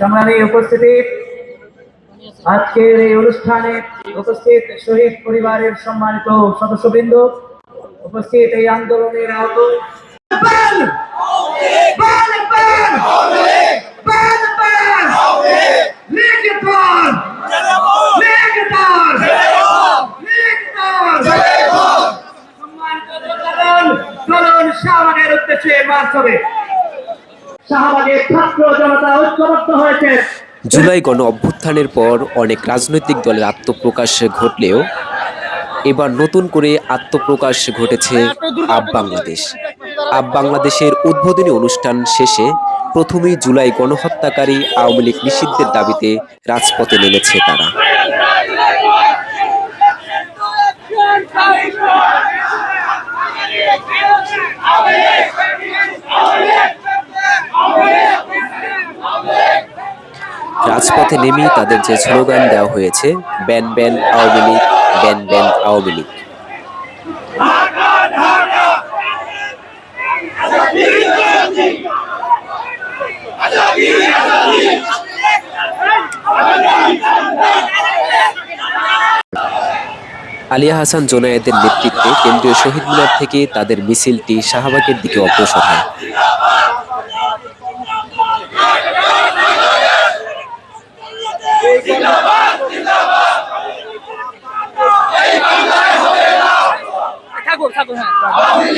সংগ্রামী উপস্থিতি। আজকের এই অনুষ্ঠানে উপস্থিত শহীদ পরিবারের সম্মানিত সদস্যবৃন্দ, উপস্থিত এই আন্দোলনের আহত। চলুন শাহবাগের উদ্দেশ্যে শাহবাগের ছাত্র জনতা ঐক্যবদ্ধ হয়েছে। জুলাই গণ অভ্যুত্থানের পর অনেক রাজনৈতিক দলের আত্মপ্রকাশ ঘটলেও এবার নতুন করে আত্মপ্রকাশ ঘটেছে আব বাংলাদেশ। আব বাংলাদেশের উদ্বোধনী অনুষ্ঠান শেষে প্রথমেই জুলাই গণহত্যাকারী আওয়ামী লীগ নিষিদ্ধের দাবিতে রাজপথে নেমেছে তারা। রাজপথে নেমেই তাদের যে স্লোগান দেওয়া হয়েছে, ban ban Awami League, ban ban Awami League. Alia Hasan জোনায়েদের নেতৃত্বে কেন্দ্রীয় শহীদ মিনার থেকে তাদের মিছিলটি শাহবাগের দিকে অগ্রসর হয়।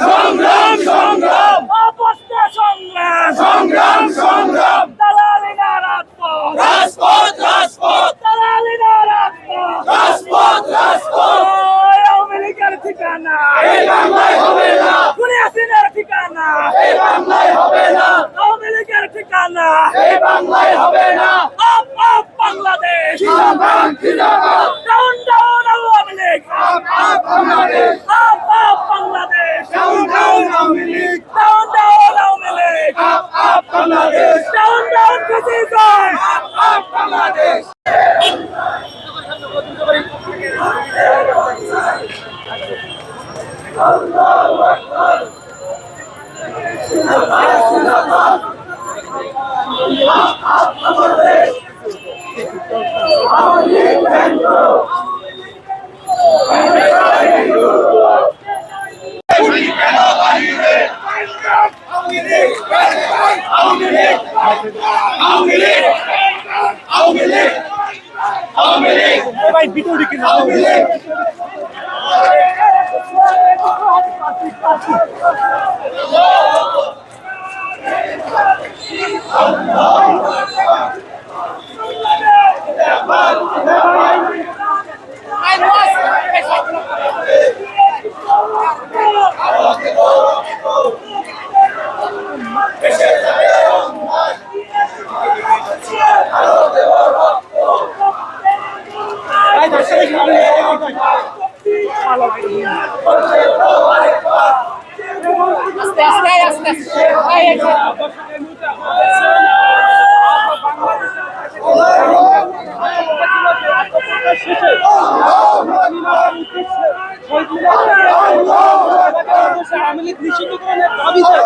সংগ্রাম সংগ্রাম অপস্তা সংগ্রাম সংগ্রাম সংগ্রাম দালালিনা রাজপথ রাজপথ রাজপথ দালালিনা রাজপথ রাজপথ রাজপথ আওয়ামী লীগের ঠিকানা। এই বাংলায় হবে না। খুনি হাসিনার ঠিকানা। এই বাংলায় হবে না। আওয়ামী লীগের ঠিকানা। এই বাংলায় হবে না। Up up Bangladesh. জিন্দাবাদ জিন্দাবাদ। Down down Awami League. Up up Bangladesh. Up up Bangladesh. Down down Awami League. Down down Awami League. Up up Bangladesh. Down down ভাই ভিডিও দেখে না আওয়ামী লীগ Follow me. আওয়ামী লীগ নিষিদ্ধকরণের দাবিতে